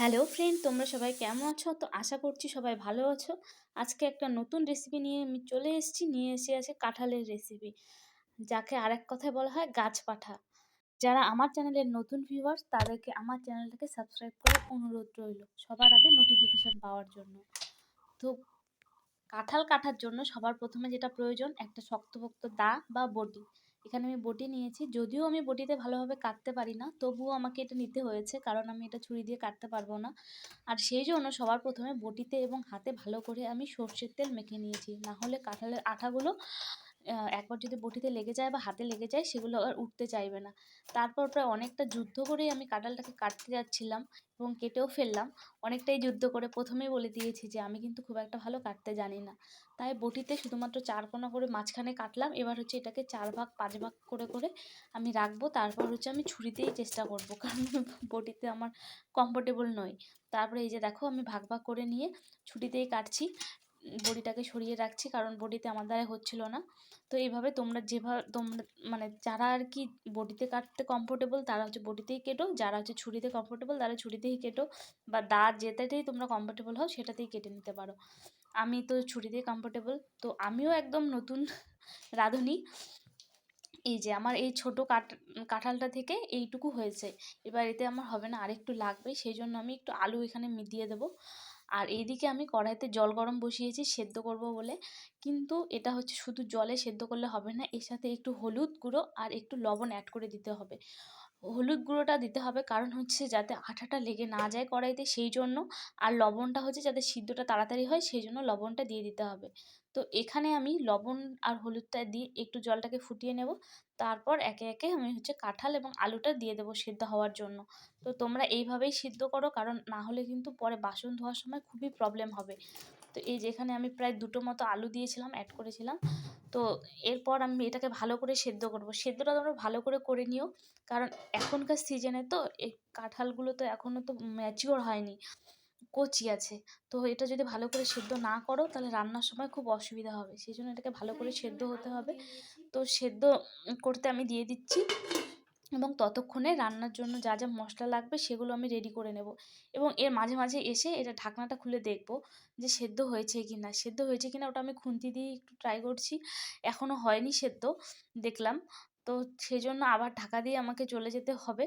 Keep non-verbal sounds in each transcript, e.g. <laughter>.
Hello friend তোমরা সবাই কেমন আছো? তো আশা করছি সবাই ভালো আছো। আজকে একটা নতুন রেসিপি নিয়ে আমি চলে এসেছি, নিয়ে এসে আছে কাঁঠালের রেসিপি যাকে আরেক কথায় বলা হয় গাছ পাঠা। যারা আমার চ্যানেলের নতুন ভিউয়ার্স তাদেরকে আমার চ্যানেলটাকে সাবস্ক্রাইব করার অনুরোধ রইল সবার আগে নোটিফিকেশান পাওয়ার জন্য। তো কাঁঠাল কাটার জন্য সবার প্রথমে যেটা প্রয়োজন, একটা শক্তপোক্ত দা বা বটি। এখানে আমি বটি নিয়েছি। যদিও আমি বটিতে ভালোভাবে কাটতে পারি না, তবুও আমাকে এটা নিতে হয়েছে, কারণ আমি এটা ছুরি দিয়ে কাটতে পারব না। আর সেই জন্য সবার প্রথমে বটিতে এবং হাতে ভালো করে আমি সর্ষের তেল মেখে নিয়েছি। না হলে কাঁঠালের আঠাগুলো একবার যদি বটিতে লেগে যায় বা হাতে লেগে যায় সেগুলো আর উঠতে চাইবে না। তারপর প্রায় অনেকটা যুদ্ধ করেই আমি কাঁঠালটাকে কাটতে যাচ্ছিলাম এবং কেটেও ফেললাম। অনেকটাই যুদ্ধ করে প্রথমেই বলে দিয়েছি যে, আমি কিন্তু খুব একটা ভালো কাটতে জানি না। তাই বটিতে শুধুমাত্র চার কোনা করে মাঝখানে কাটলাম। এবার হচ্ছে এটাকে চার ভাগ, পাঁচ ভাগ করে করে আমি রাখব। তারপর হচ্ছে আমি ছুরিতেই চেষ্টা করব। <laughs> কারণ বটিতে আমার কমফোর্টেবল নই তারপরে এই যে দেখো আমি ভাগ ভাগ করে নিয়ে ছুটিতেই কাটছি। বড়িটাকে সরিয়ে রাখছি, কারণ বডিতে আমার দ্বারা হচ্ছিল না। তো এইভাবে তোমরা যেভাবে তোমরা মানে যারা আর কি বডিতে কাটতে কমফোর্টেবল তারা হচ্ছে বডিতেই কেটো, যারা হচ্ছে ছুরিতে কমফোর্টেবল তারা ছুরিতেই কেটো, বা দাঁত যেটাতেই তোমরা কমফোর্টেবল হও সেটাতেই কেটে নিতে পারো। আমি তো ছুরিতেই কমফোর্টেবল তো আমিও একদম নতুন রাঁধুনি। এই যে আমার এই ছোট কাঠ কাঁঠালটা থেকে এইটুকু হয়েছে। এবার এতে আমার হবে না আরেকটু লাগবে, সেই জন্য আমি একটু আলু এখানে দিয়ে দেবো। আর এইদিকে আমি কড়াইতে জল গরম বসিয়েছি, সেদ্ধ করব বলে। কিন্তু এটা হচ্ছে শুধু জলে সেদ্ধ করলে হবে না, এর সাথে একটু হলুদ গুঁড়ো আর একটু লবণ অ্যাড করে দিতে হবে। হলুদ গুঁড়োটা দিতে হবে কারণ হচ্ছে যাতে আঠাটা লেগে না যায় কড়াইতে, সেই জন্য। আর লবণটা হচ্ছে যাতে সিদ্ধটা তাড়াতাড়ি হয়, সেই জন্য লবণটা দিয়ে দিতে হবে। তো এখানে আমি লবণ আর হলুদটা দিয়ে একটু জলটাকে ফুটিয়ে নেব। তারপর একে একে আমি হচ্ছে কাঁঠাল এবং আলুটা দিয়ে দেবো সেদ্ধ হওয়ার জন্য। তো তোমরা এইভাবেই সিদ্ধ করো, কারণ না হলে কিন্তু পরে বাসন ধোয়ার সময় খুবই প্রবলেম হবে। তো এই যেখানে আমি প্রায় দুটো মতো আলু দিয়েছিলাম অ্যাড করেছিলাম। তো এরপর আমি এটাকে ভালো করে সেদ্ধ করব। সেদ্ধটা তোমরা ভালো করে করে নিও, কারণ এখনকার সিজনে তো এই কাঁঠালগুলো তো এখনও তো ম্যাচিওর হয়নি। কচি আছে। তো এটা যদি ভালো করে সেদ্ধ না করো, তাহলে রান্নার সময় খুব অসুবিধা হবে। সেই জন্য এটাকে ভালো করে সেদ্ধ হতে হবে। তো সেদ্ধ করতে আমি দিয়ে দিচ্ছি এবং ততক্ষণে রান্নার জন্য যা যা মশলা লাগবে সেগুলো আমি রেডি করে নেব। এবং এর মাঝে মাঝে এসে এটা ঢাকনাটা খুলে দেখব যে সেদ্ধ হয়েছে কি না সেদ্ধ হয়েছে কি না ওটা আমি খুন্তি দিয়ে একটু ট্রাই করছি। এখনও হয়নি সেদ্ধ। দেখলাম তো সেজন্য আবার ঢাকা দিয়ে আমাকে চলে যেতে হবে।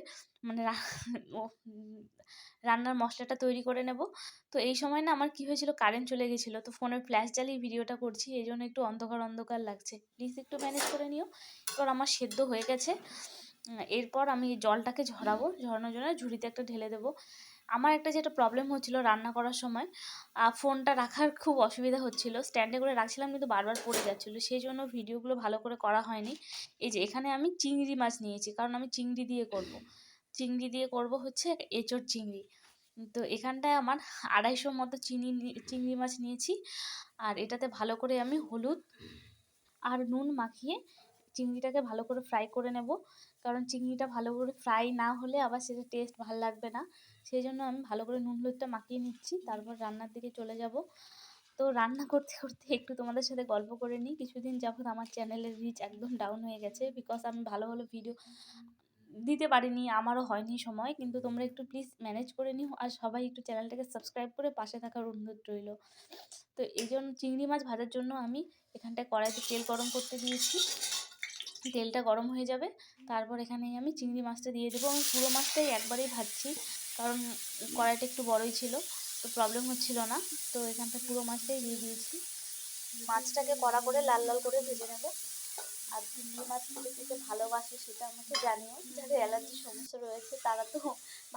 মানে রান্নার মশলাটা তৈরি করে নেব। তো এই সময় না আমার কী হয়েছিল কারেন্ট চলে গেছিল। তো ফোনের ফ্ল্যাশ জ্বালিয়ে ভিডিওটা করছি, এই জন্য একটু অন্ধকার অন্ধকার লাগছে। প্লিজ একটু ম্যানেজ করে নিও। এবার আমার সেদ্ধ হয়ে গেছে। এরপর আমি জলটাকে ঝরাবো। ঝরানোর জন্য ঝুড়িতে একটা ঢেলে দেবো। আমার একটা যেটা প্রবলেম হচ্ছিল রান্না করার সময় ফোনটা রাখার খুব অসুবিধা হচ্ছিল। স্ট্যান্ডে করে রাখছিলাম কিন্তু বারবার পড়ে যাচ্ছিল। সেই জন্য ভিডিওগুলো ভালো করে করা হয়নি। এই যে এখানে আমি চিংড়ি মাছ নিয়েছি, কারণ আমি চিংড়ি দিয়ে করব। চিংড়ি দিয়ে করব হচ্ছে এঁচোড় চিংড়ি। তো এখানটায় আমার আড়াইশো মতো চিনি চিংড়ি মাছ নিয়েছি। আর এটাতে ভালো করে আমি হলুদ আর নুন মাখিয়ে চিংড়িটাকে ভালো করে ফ্রাই করে নেব। কারণ চিংড়িটা ভালো করে ফ্রাই না হলে আবার সেটা টেস্ট ভালো লাগবে না। সেই জন্য আমি ভালো করে নুন, হলুদটা মাখিয়ে নিচ্ছি। তারপর রান্নার দিকে চলে যাব। তো রান্না করতে করতে একটু তোমাদের সাথে গল্প করে নিই। কিছুদিন যাবত আমার চ্যানেলের রিচ একদম ডাউন হয়ে গেছে বিকজ আমি ভালো ভালো ভিডিও দিতে পারিনি, আমারও হয়নি সময়। কিন্তু তোমরা একটু প্লিজ ম্যানেজ করে নিও আর সবাই একটু চ্যানেলটাকে সাবস্ক্রাইব করে পাশে থাকার অনুরোধ রইল। তো এই জন্য চিংড়ি মাছ ভাজার জন্য আমি এখানটায় কড়াইতে তেল গরম করতে দিয়েছি। তেলটা গরম হয়ে যাবে। তারপর এখানে আমি চিংড়ি মাছটা দিয়ে দেবো। আমি পুরো মাছটাই একবারেই ভাজছি। কারণ কড়াইটা একটু বড়ই ছিল, তো প্রবলেম হচ্ছিল না। তো এখানটা পুরো মাছটাই দিয়ে দিয়েছি। মাছটাকে কড়া করে লাল লাল করে ভেজে নেব। আর চিংড়ি মাছ খেতে খেতে ভালোবাসে সেটা আমাকে জানিও। যাদের অ্যালার্জির সমস্যা রয়েছে, তারা তো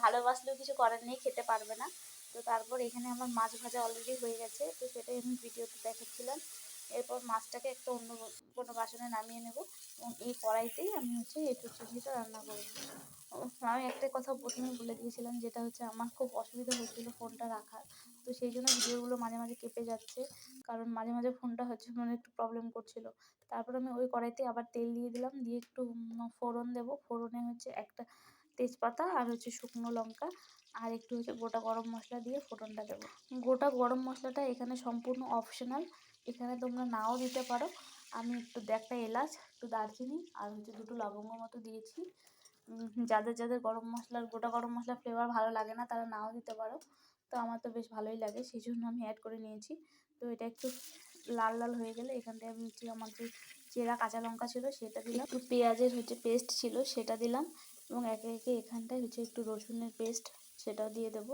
ভালোবাসলেও কিছু করার নেই, খেতে পারবে না। তো তারপর এখানে আমার মাছ ভাজা অলরেডি হয়ে গেছে। তো সেটাই আমি ভিডিওতে দেখাচ্ছিলাম। এরপর মাছটাকে একটা অন্য কোনো বাসনে নামিয়ে নেব। এবং এই কড়াইতেই আমি হচ্ছে এঁচুর চিংড়িটা রান্না করব। আমি একটা কথা প্রথমে বলে দিয়েছিলাম, যেটা হচ্ছে আমার খুব অসুবিধা হচ্ছিল ফোনটা রাখার। তো সেই জন্য ভিডিওগুলো মাঝে মাঝে কেঁপে যাচ্ছে, কারণ মাঝে মাঝে ফোনটা হচ্ছে মানে একটু প্রবলেম করছিল। তারপর আমি ওই কড়াইতে আবার তেল দিয়ে দিলাম, দিয়ে একটু ফোড়ন দেবো। ফোড়নে হচ্ছে একটা তেজপাতা আর হচ্ছে শুকনো লঙ্কা, আর একটু হচ্ছে গোটা গরম মশলা দিয়ে ফোড়নটা দেবো। গোটা গরম মশলাটা এখানে সম্পূর্ণ অপশনাল এখানে তোমরা নাও দিতে পারো। আমি একটু একটা এলাচ, একটু দারচিনি, আর হচ্ছে দুটো লবঙ্গ মতো দিয়েছি। যাদের যাদের গরম মশলার, গোটা গরম মশলার ফ্লেভার ভালো লাগে না, তারা নাও দিতে পারো। তো আমার তো বেশ ভালোই লাগে, সেই জন্য আমি অ্যাড করে নিয়েছি। তো এটা একটু লাল লাল হয়ে গেলে এখানটায় আমি যে আমার যে চেরা কাঁচা লঙ্কা ছিল সেটা দিলাম। একটু পেঁয়াজের হচ্ছে পেস্ট ছিল সেটা দিলাম এবং একে একে এখানটায় হচ্ছে একটু রসুনের পেস্ট সেটাও দিয়ে দেবো।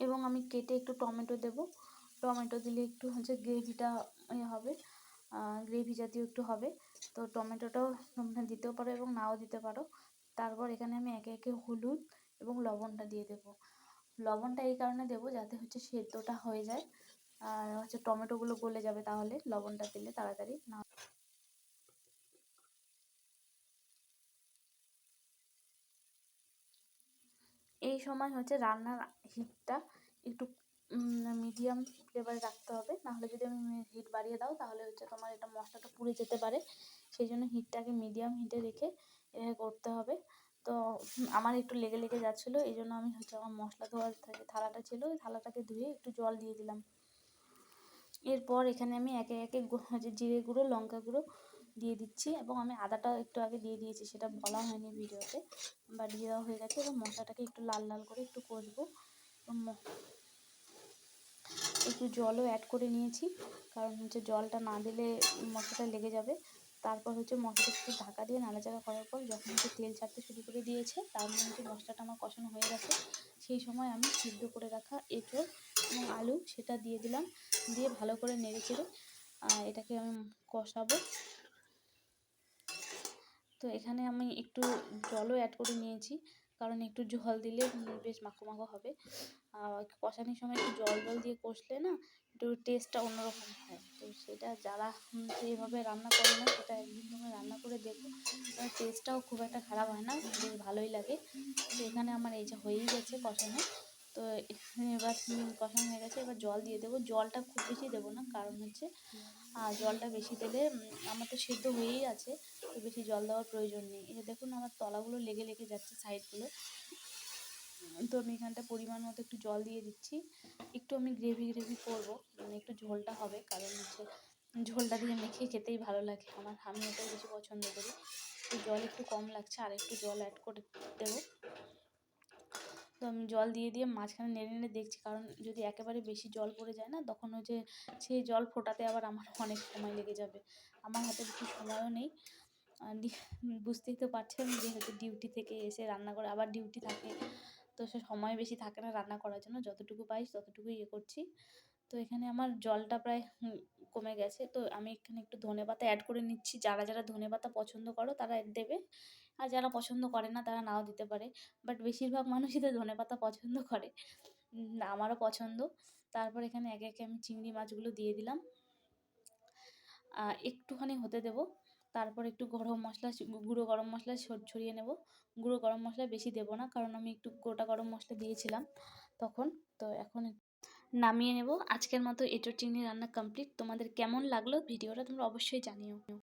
এবং আমি কেটে একটু টমেটো দেব। টমেটো দিলে একটু হচ্ছে গ্রেভিটা ইয়ে হবে গ্রেভি জাতীয় একটু হবে। তো টমেটোটাও তোমরা দিতেও পারো এবং নাও দিতে পারো। তারপর এখানে আমি একে একে হলুদ এবং লবণটা দিয়ে দেব। লবণটা এই কারণে দেবো যাতে হচ্ছে সেদ্ধটা হয়ে যায়। আর হচ্ছে টমেটোগুলো গলে যাবে তাহলে লবণটা দিলে তাড়াতাড়ি, না এই সময় হচ্ছে রান্নার হিটটা একটু মিডিয়াম ফ্লেভারে রাখতে হবে। নাহলে যদি আমি হিট বাড়িয়ে দাও, তাহলে হচ্ছে তোমার এটা মশলাটা পুড়ে যেতে পারে। সেই জন্য হিটটাকে মিডিয়াম হিটে রেখে এভাবে করতে হবে। তো আমার একটু লেগে লেগে যাচ্ছিল। এই জন্য আমি হচ্ছে আমার মশলা ধোয়ার থালাটা ছিল, ওই থালাটাকে ধুয়ে একটু জল দিয়ে দিলাম। এরপর এখানে আমি একে একে হচ্ছে জিরে গুঁড়ো, লঙ্কা গুঁড়ো দিয়ে দিচ্ছি এবং আমি আদাটা একটু আগে দিয়ে দিয়েছি, সেটা বলা হয়নি ভিডিওতে, বা দিয়ে দেওয়া হয়ে গেছে। এবং মশলাটাকে একটু লাল লাল করে একটু কষবো। একটু জলও অ্যাড করে নিয়েছি, কারণ হচ্ছে জলটা না দিলে মশলাটা লেগে যাবে। তারপর হচ্ছে মশলাটা একটু ঢাকা দিয়ে নাড়াচাড়া করার পর যখন হচ্ছে তেল ছাড়তে শুরু করে দিয়েছে, তার মধ্যে হচ্ছে মশলাটা আমার কষানো হয়ে গেছে। সেই সময় আমি সিদ্ধ করে রাখা এঁচড় এবং আলু, সেটা দিয়ে দিলাম। দিয়ে ভালো করে নেড়ে চেড়ে এটাকে আমি কষাবো। তো এখানে আমি একটু জলও অ্যাড করে নিয়েছি। কারণ একটু জল দিলে বেশ মাখো মাখো হবে। আর কষানোর সময় একটু জল জল দিয়ে কষলে না একটু টেস্টটা অন্যরকম হয়। তো সেটা যারা এইভাবে রান্না করে না, সেটা একদিন তোমরা রান্না করে দেখো। টেস্টটাও খুব একটা খারাপ হয় না, বেশ ভালোই লাগে। তো এখানে আমার এই যে হয়েই গেছে কষানো। তো এবার কষানো হয়ে গেছে, এবার জল দিয়ে দেবো। জলটা খুব বেশি দেবো না, কারণ হচ্ছে জলটা বেশি দিলে আমার তো সেদ্ধ হয়েই আছে। তো বেশি জল দেওয়ার প্রয়োজন নেই। এই যে দেখুন আমার তলাগুলো লেগে লেগে যাচ্ছে সাইডগুলো। তো আমি এখানটা পরিমাণ মতো একটু জল দিয়ে দিচ্ছি। একটু আমি গ্রেভি গ্রেভি করব মানে একটু ঝোলটা হবে, কারণ হচ্ছে ঝোলটা দিয়ে মেখে খেতেই ভালো লাগে। আমার আমি ওটাই বেশি পছন্দ করি। তো জল একটু কম লাগছে, আর একটু জল অ্যাড করে দেবো। তো আমি জল দিয়ে দিয়ে মাঝখানে নেড়ে নেড়ে দেখছি, কারণ যদি একেবারে বেশি জল পড়ে যায় না, তখন হচ্ছে সেই জল ফোটাতে আবার আমার অনেক সময় লেগে যাবে। আমার হাতে বেশি সময়ও নেই। বুঝতেই তো পারছেন যে হয়তো ডিউটি থেকে এসে রান্না করে, আবার ডিউটি থাকে। তো সে সময় বেশি থাকে না রান্না করার জন্য, যতটুকু পাই ততটুকুই ইয়ে করছি। তো এখানে আমার জলটা প্রায় কমে গেছে। তো আমি এখানে একটু ধনে পাতা অ্যাড করে নিচ্ছি। যারা যারা ধনে পাতা পছন্দ করো, তারা দেবে। আর যারা পছন্দ করে না, তারা নাও দিতে পারে। বাট বেশিরভাগ মানুষই তো ধনে পাতা পছন্দ করে। আমারও পছন্দ। তারপর এখানে একে একে আমি চিংড়ি মাছগুলো দিয়ে দিলাম। একটুখানি হতে দেব। তারপর একটু গরম মশলা গুঁড়ো গরম মশলা ছড়িয়ে নেব। গুঁড়ো গরম মশলা বেশি দেব না, কারণ আমি একটু গোটা গরম মশলা দিয়েছিলাম তখন। তো এখন নামিয়ে নেব। আজকের মতো এঁচোড় চিংড়ি রান্না কমপ্লিট তোমাদের কেমন লাগল? ভিডিওটা তোমরা অবশ্যই জানিও।